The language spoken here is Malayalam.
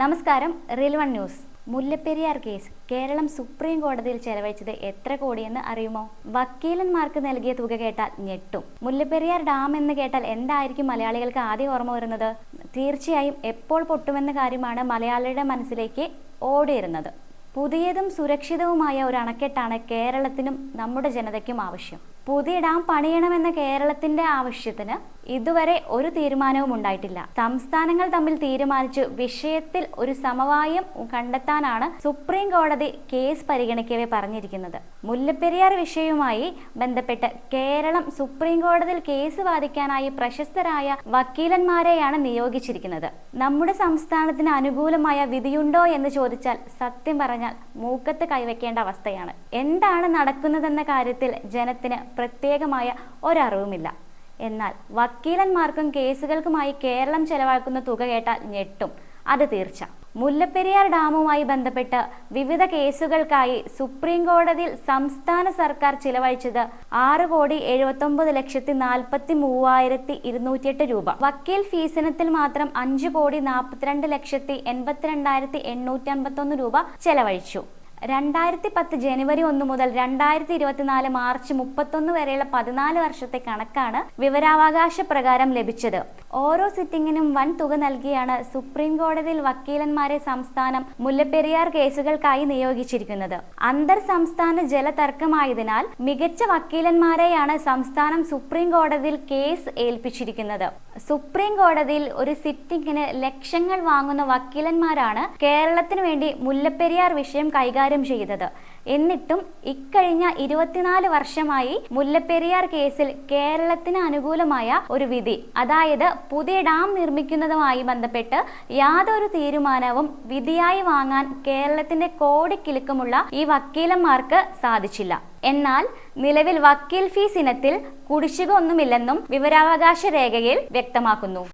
നമസ്കാരം real one news Mullaperiyar case Keralam supreme കോടതിയിൽ ചെലവഴിച്ചത് എത്ര കോടിയെന്ന് അറിയുമോ? വക്കീലന്മാർക്ക് നൽകിയ തുക കേട്ടാൽ ഞെട്ടും. മുല്ലപ്പെരിയാർ ഡാം എന്ന് കേട്ടാൽ എന്തായിരിക്കും മലയാളികൾക്ക് ആദ്യം ഓർമ്മ വരുന്നത്? തീർച്ചയായും എപ്പോൾ പൊട്ടുമെന്ന കാര്യമാണ് മലയാളിയുടെ മനസ്സിലേക്ക് ഓടിയിരുന്നത് പുതിയതും സുരക്ഷിതവുമായ ഒരു അണക്കെട്ടാണ് കേരളത്തിനും നമ്മുടെ ജനതയ്ക്കും ആവശ്യം. പുതിയ ഡാം പണിയണമെന്ന കേരളത്തിന്റെ ആവശ്യത്തിന് ഇതുവരെ ഒരു തീരുമാനവും ഉണ്ടായിട്ടില്ല. സംസ്ഥാനങ്ങൾ തമ്മിൽ തീരുമാനിച്ചു വിഷയത്തിൽ ഒരു സമവായം കണ്ടെത്താനാണ് സുപ്രീം കോടതി കേസ് പരിഗണിക്കവേ പറഞ്ഞിരിക്കുന്നത്. മുല്ലപ്പെരിയാർ വിഷയവുമായി ബന്ധപ്പെട്ട് കേരളം സുപ്രീം കോടതിയിൽ കേസ് വാദിക്കാനായി പ്രശസ്തരായ വക്കീലന്മാരെയാണ് നിയോഗിച്ചിരിക്കുന്നത്. നമ്മുടെ സംസ്ഥാനത്തിന് അനുകൂലമായ വിധിയുണ്ടോ എന്ന് ചോദിച്ചാൽ സത്യം പറഞ്ഞാൽ മൂക്കത്ത് കൈവയ്ക്കേണ്ട അവസ്ഥയാണ്. എന്താണ് നടക്കുന്നതെന്ന കാര്യത്തിൽ ജനത്തിന് പ്രത്യേകമായ ഒരറിവുമില്ല. എന്നാൽ വക്കീലന്മാർക്കും കേസുകൾക്കുമായി കേരളം ചെലവാക്കുന്ന തുക കേട്ടാൽ ഞെട്ടും. അത് തീർച്ച. മുല്ലപ്പെരിയാർ ഡാമുമായി ബന്ധപ്പെട്ട് വിവിധ കേസുകൾക്കായി സുപ്രീം കോടതിയിൽ സംസ്ഥാന സർക്കാർ ചിലവഴിച്ചത് ആറ് കോടി എഴുപത്തൊമ്പത് ലക്ഷത്തി നാൽപ്പത്തി മൂവായിരത്തി ഇരുന്നൂറ്റിയെട്ട് രൂപ. വക്കീൽ ഫീസിനത്തിൽ മാത്രം അഞ്ച് കോടി നാൽപ്പത്തിരണ്ട് ലക്ഷത്തി എൺപത്തിരണ്ടായിരത്തി എണ്ണൂറ്റി അൻപത്തൊന്ന് രൂപ ചെലവഴിച്ചു. രണ്ടായിരത്തി പത്ത് ജനുവരി ഒന്ന് മുതൽ രണ്ടായിരത്തി ഇരുപത്തിനാല് മാർച്ച് മുപ്പത്തൊന്ന് വരെയുള്ള പതിനാല് വർഷത്തെ കണക്കാണ് വിവരാവകാശ പ്രകാരം ലഭിച്ചത്. ഓരോ സിറ്റിംഗിനും വൻ തുക നൽകിയാണ് സുപ്രീം കോടതിയിൽ വക്കീലന്മാരെ സംസ്ഥാനം മുല്ലപ്പെരിയാർ കേസുകൾക്കായി നിയോഗിച്ചിരിക്കുന്നത്. അന്തർ സംസ്ഥാന ജലതർക്കമായതിനാൽ മികച്ച വക്കീലന്മാരെയാണ് സംസ്ഥാനം സുപ്രീം കോടതിയിൽ കേസ് ഏൽപ്പിച്ചിരിക്കുന്നത്. സുപ്രീം കോടതിയിൽ ഒരു സിറ്റിംഗിന് ലക്ഷങ്ങൾ വാങ്ങുന്ന വക്കീലന്മാരാണ് കേരളത്തിന് വേണ്ടി മുല്ലപ്പെരിയാർ വിഷയം കൈകാര്യം ചെയ്തത്. എന്നിട്ടും ഇക്കഴിഞ്ഞ ഇരുപത്തിനാല് വർഷമായി മുല്ലപ്പെരിയാർ കേസിൽ കേരളത്തിന് അനുകൂലമായ ഒരു വിധി അതായത് പുതിയ ഡാം നിർമ്മിക്കുന്നതുമായി ബന്ധപ്പെട്ട് യാതൊരു തീരുമാനവും വിധിയായി വാങ്ങാൻ കേരളത്തിന്റെ കോടിക്കിലുക്കമുള്ള ഈ വക്കീലന്മാർക്ക് സാധിച്ചില്ല. എന്നാൽ നിലവിൽ വക്കീൽ ഫീസ് ഇനത്തിൽ കുടിശ്ശിക ഒന്നുമില്ലെന്നും വിവരാവകാശ രേഖയിൽ വ്യക്തമാക്കുന്നു.